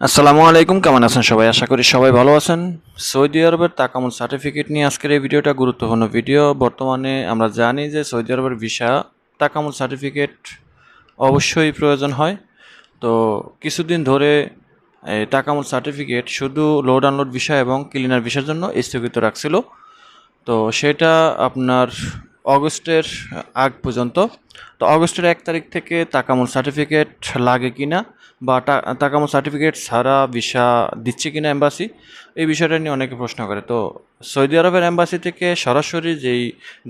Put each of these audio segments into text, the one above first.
আসসালামু আলাইকুম, কেমন আছেন সবাই? আশা করি সবাই ভালো আছেন। সৌদি আরবের তাকামুল সার্টিফিকেট নিয়ে আজকের এই ভিডিওটা গুরুত্বপূর্ণ ভিডিও। বর্তমানে আমরা জানি যে সৌদি আরবের ভিসা তাকামুল সার্টিফিকেট অবশ্যই প্রয়োজন হয়। তো কিছুদিন ধরে তাকামুল সার্টিফিকেট শুধু লোড আনলোড ভিসা এবং ক্লিনার ভিসার জন্য স্থগিত রাখছিল। তো সেটা আপনার অগস্টের আগ পর্যন্ত। তো অগস্টের এক তারিখ থেকে তাকামুল সার্টিফিকেট লাগে কি না বা তাকামুল সার্টিফিকেট ছাড়া ভিসা দিচ্ছে কিনা এম্বাসি এই বিষয়টা নিয়ে অনেকে প্রশ্ন করে। তো সৌদি আরবের এম্বাসি থেকে সরাসরি যেই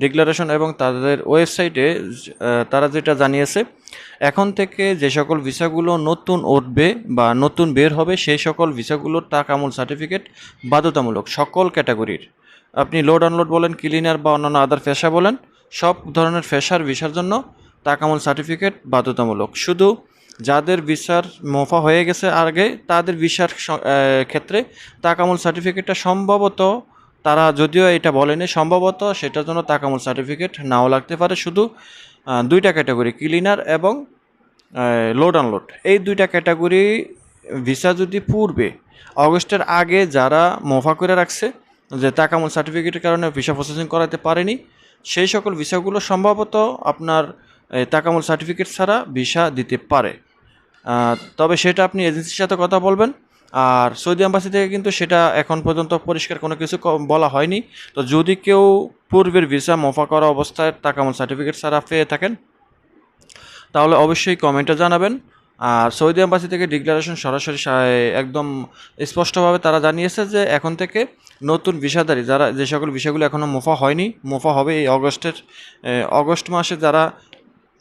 ডিক্লারেশন এবং তাদের ওয়েবসাইটে তারা যেটা জানিয়েছে, এখন থেকে যে সকল ভিসাগুলো নতুন উঠবে বা নতুন বের হবে, সেই সকল ভিসাগুলোর তাকামুল সার্টিফিকেট বাধ্যতামূলক সকল ক্যাটাগরির আপনি লোড আনলোড বলেন ক্লিনার বা অন্যান্য আদার ফেসা বলেন, সব ধরনের ফেসার ভিসার জন্য তাকামুল সার্টিফিকেট বাধ্যতামূলক। শুধু যাদের ভিসার মোফা হয়ে গেছে আগে, তাদের ভিসার ক্ষেত্রে তাকামুল সার্টিফিকেটটা সম্ভবত তারা যদিও এটা বলেনি, সম্ভবত সেটার জন্য তাকামুল সার্টিফিকেট নাও লাগতে পারে। শুধু দুইটা ক্যাটাগরি ক্লিনার এবং লোড আনলোড এই দুইটা ক্যাটাগরি ভিসা যদি পূর্বে, অগস্টের আগে যারা মোফা করে রাখছে যে তাকামুল সার্টিফিকেটের কারণে ভিসা প্রসেসিং করাতে পারেনি, সেই সকল ভিসাগুলো সম্ভবত আপনার তাকামুল সার্টিফিকেট ছাড়া ভিসা দিতে পারে। তবে সেটা আপনি এজেন্সির সাথে কথা বলবেন। আর সৌদি আম্বাসি থেকে কিন্তু সেটা এখন পর্যন্ত পরিষ্কার কোনো কিছু বলা হয়নি। তো যদি কেউ পূর্বের ভিসা মোফা করা অবস্থায় তাকামুল সার্টিফিকেট ছাড়া পেয়ে থাকেন, তাহলে অবশ্যই কমেন্টে জানাবেন। আর সৌদি আম্বাসি থেকে ডিক্লারেশন সরাসরি একদম স্পষ্টভাবে তারা জানিয়েছে যে এখন থেকে নতুন ভিসাদারি যারা, যে সকল বিষয়গুলো এখনও মোফা হয়নি, মোফা হবে এই অগস্টের অগস্ট মাসে যারা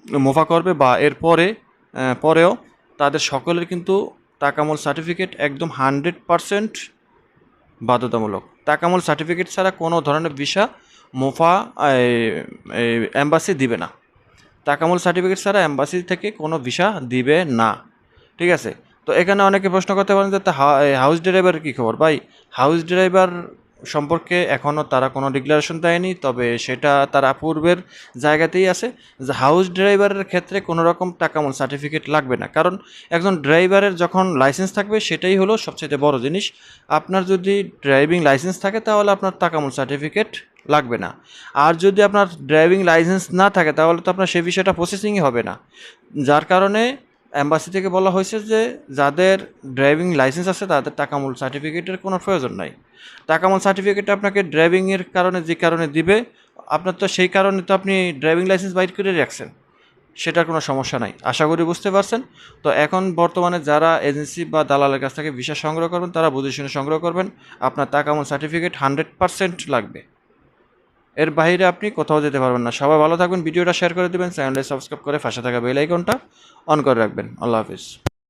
মোফা করবে বা এর পরে পরেও তাদের সকলের কিন্তু তাকামল সার্টিফিকেট একদম হান্ড্রেড পারসেন্ট বাধ্যতামূলক। তাকামল সার্টিফিকেট ছাড়া কোনো ধরনের ভিসা মোফা অ্যাম্বাসি দিবে না। তাকামুল সার্টিফিকেট ছাড়া অ্যাম্বাসি থেকে কোনো ভিসা দিবে না। ঠিক আছে? তো এখানে অনেকে প্রশ্ন করতে পারেন যে হাউস ড্রাইভারের কী খবর? ভাই হাউস ড্রাইভার সম্পর্কে এখনও তারা কোনো ডিক্লারেশন দেয়নি, তবে সেটা তারা পূর্বের জায়গাতেই আছে। যে হাউস ড্রাইভারের ক্ষেত্রে কোনো রকম টাকা টাকামূল সার্টিফিকেট লাগবে না। কারণ একজন ড্রাইভারের যখন লাইসেন্স থাকবে, সেটাই হলো সবচেয়ে বড় জিনিস। আপনার যদি ড্রাইভিং লাইসেন্স থাকে, তাহলে আপনার টাকা টাকামূল সার্টিফিকেট লাগবে না। আর যদি আপনার ড্রাইভিং লাইসেন্স না থাকে, তাহলে তো আপনার সে বিষয়টা প্রসেসিংই হবে না। যার কারণে অ্যাম্বাসি থেকে বলা হয়েছে যে যাদের ড্রাইভিং লাইসেন্স আছে, তাদের টাকামূল সার্টিফিকেটের কোনো প্রয়োজন নাই। টাকামূল সার্টিফিকেট আপনাকে ড্রাইভিংয়ের কারণে, যে কারণে দিবে, আপনার তো সেই কারণে তো আপনি ড্রাইভিং লাইসেন্স বাইর করে রাখছেন। সেটার কোনো সমস্যা নাই। আশা করি বুঝতে পারছেন। তো এখন বর্তমানে যারা এজেন্সি বা দালালের কাছ থেকে ভিসা সংগ্রহ করবেন, তারা বুঝে শুনে সংগ্রহ করবেন। আপনার টাকামূল সার্টিফিকেট হান্ড্রেড পারসেন্ট লাগবে। এর বাইরে আপনি কোথাও যেতে পারবেন না। সবাই ভালো থাকবেন ভিডিওটা শেয়ার করে দেবেন চ্যানেলটা সাবস্ক্রাইব করে ফাঁসে থাকা বেল আইকনটা অন করে রাখবেন। আল্লাহ হাফিজ।